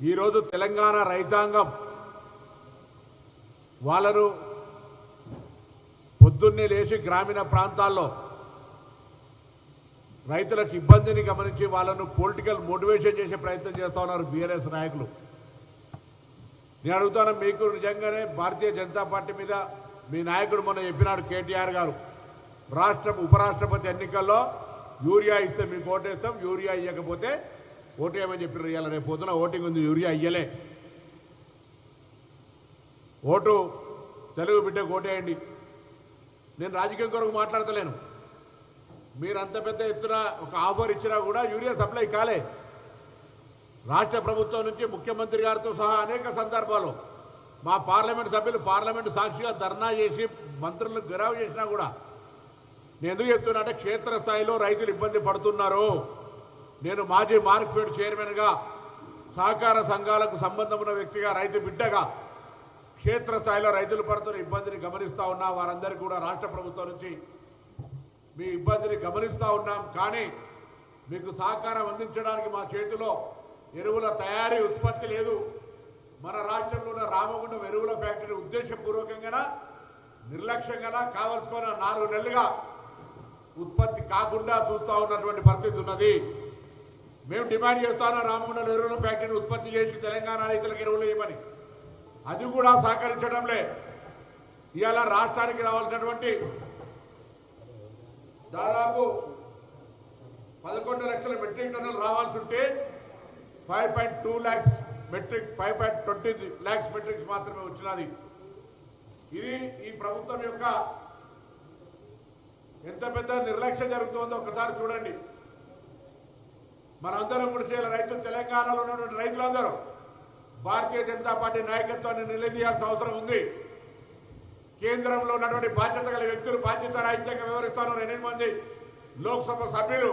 ఈరోజు తెలంగాణ రైతాంగం వాళ్ళను పొద్దున్నే లేచి గ్రామీణ ప్రాంతాల్లో రైతులకు ఇబ్బందిని గమనించి వాళ్ళను పొలిటికల్ మోటివేషన్ చేసే ప్రయత్నం చేస్తూ ఉన్నారు బీఆర్ఎస్ నాయకులు. నేను అడుగుతాను మీకు నిజంగానే భారతీయ జనతా పార్టీ మీద మీ నాయకుడు మొన్న చెప్పినాడు కేటీఆర్ గారు. రాష్ట్ర ఉపరాష్ట్రపతి ఎన్నికల్లో యూరియా ఇస్తే మీకు ఓటేస్తాం యూరియా ఇవ్వకపోతే ఓటేయమని చెప్పారు ఇవాళ రేపు పొద్దున ఓటింగ్ ఉంది యూరియా అయ్యలే ఓటు తెలుగు బిడ్డకు ఓటేయండి. నేను రాజకీయం కొరకు మాట్లాడతలేను. మీరు అంత పెద్ద ఎత్తున ఒక ఆఫర్ ఇచ్చినా కూడా యూరియా సప్లై కాలే. రాష్ట్ర ప్రభుత్వం నుంచి ముఖ్యమంత్రి గారితో సహా అనేక సందర్భాలు. మా పార్లమెంట్ సభ్యులు పార్లమెంట్ సాక్షిగా ధర్నా చేసి మంత్రులను గరావు చేసినా కూడా. నేను ఎందుకు చెప్తున్నా అంటే క్షేత్రస్థాయిలో రైతులు ఇబ్బంది పడుతున్నారు. నేను మాజీ మార్క్ఫెడ్ చైర్మన్గా సహకార సంఘాలకు సంబంధం ఉన్న వ్యక్తిగా రైతు బిడ్డగా క్షేత్రస్థాయిలో రైతులు పడుతున్న ఇబ్బందిని గమనిస్తూ ఉన్నా వారందరికీ కూడా రాష్ట్ర ప్రభుత్వం నుంచి మీ ఇబ్బందిని గమనిస్తూ ఉన్నాం. కానీ మీకు సహకారం అందించడానికి మా చేతిలో ఎరువుల తయారీ ఉత్పత్తి లేదు. మన రాష్ట్రంలో ఉన్న రామగుండం ఎరువుల ఫ్యాక్టరీ ఉద్దేశపూర్వకంగా నిర్లక్ష్యంగా కావలసుకున్న నాలుగు నెలలుగా ఉత్పత్తి కాకుండా చూస్తూ ఉన్నటువంటి పరిస్థితి ఉన్నది. మేము డిమాండ్ చేస్తాను రామగుండం ఎరువుల ఫ్యాక్టరీని ఉత్పత్తి చేసి తెలంగాణ రైతులకు ఎరువులు ఇవ్వమని? అది కూడా సహకరించడంలే. ఇవాళ రాష్ట్రానికి రావాల్సినటువంటి దాదాపు పదకొండు లక్షల మెట్రిక్ టన్నులు రావాల్సి ఉంటే five point two lakhs metric five point twenty lakhs metrics మాత్రమే వచ్చినది. ఇది ఈ ప్రభుత్వం యొక్క ఎంత పెద్ద నిర్లక్ష్యం జరుగుతుందో ఒకసారి చూడండి. మనందరం కూడా చేయాలి. రైతులు తెలంగాణలో ఉన్నటువంటి రైతులందరూ భారతీయ జనతా పార్టీ నాయకత్వాన్ని నిలదీయాల్సిన అవసరం ఉంది. కేంద్రంలో ఉన్నటువంటి బాధ్యత గల వ్యక్తులు బాధ్యత రాహిత్యంగా వివరిస్తాను ఎనిమిది మంది లోక్సభ సభ్యులు